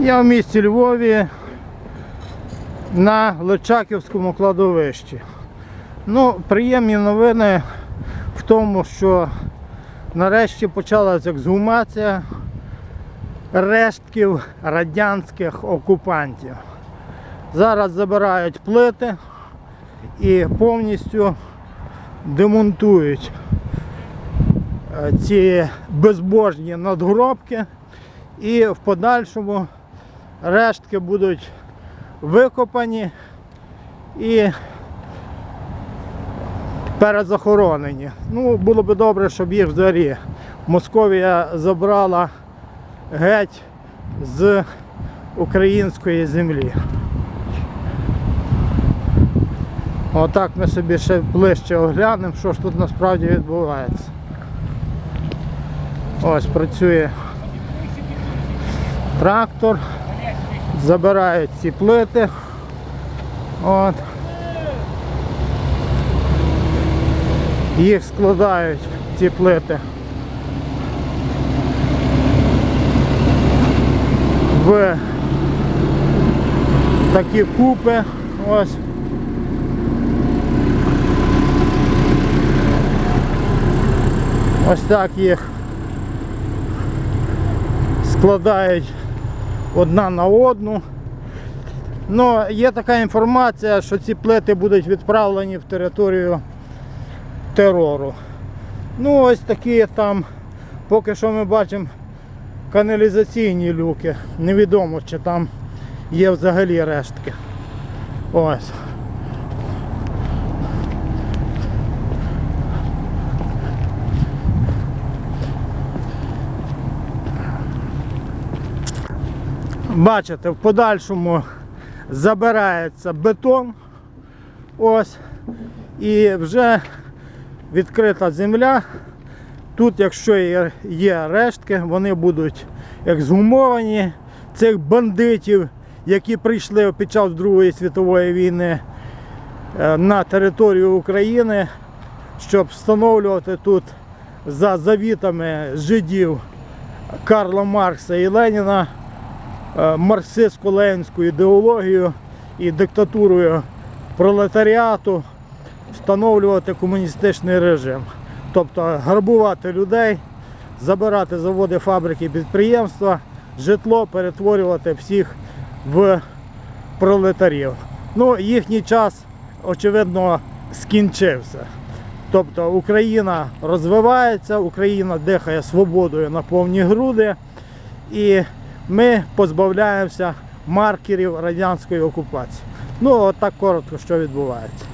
Я в місті Львові на Личаківському кладовищі. Ну, приємні новини в тому, що нарешті почалася ексгумація рештків радянських окупантів. Зараз забирають плити і повністю демонтують е, ці безбожні надгробки і в подальшому рештки будуть викопані і перезахоронені. Ну, було б добре, щоб їх взагалі Московія забрала геть з української землі. Отак ми собі ще ближче оглянемо, що ж тут насправді відбувається. Ось працює трактор, забирають ці плити. От. Їх складають ці плити в такі купи. Ось. Ось так їх складають одна на одну. Но є така інформація, що ці плити будуть відправлені в територію терору. Ну, ось такі там, поки що ми бачимо каналізаційні люки. Невідомо, чи там є взагалі рештки. Ось. Бачите, в подальшому забирається бетон. Ось. І вже відкрита земля. Тут, якщо є- рештки, вони будуть ексгумовані цих бандитів, які прийшли під час Другої світової війни е, на територію України, щоб встановлювати тут за завітами жидів Карла Маркса і Леніна е, марксистсько-ленінську ідеологію і диктатурою пролетаріату встановлювати комуністичний режим. Тобто грабувати людей, забирати заводи, фабрики, підприємства, житло, перетворювати всіх в пролетарів. Ну, їхній час, очевидно, скінчився. Тобто Україна розвивається, Україна дихає свободою на повні груди, і ми позбавляємося маркерів радянської окупації. Ну, от так коротко, що відбувається.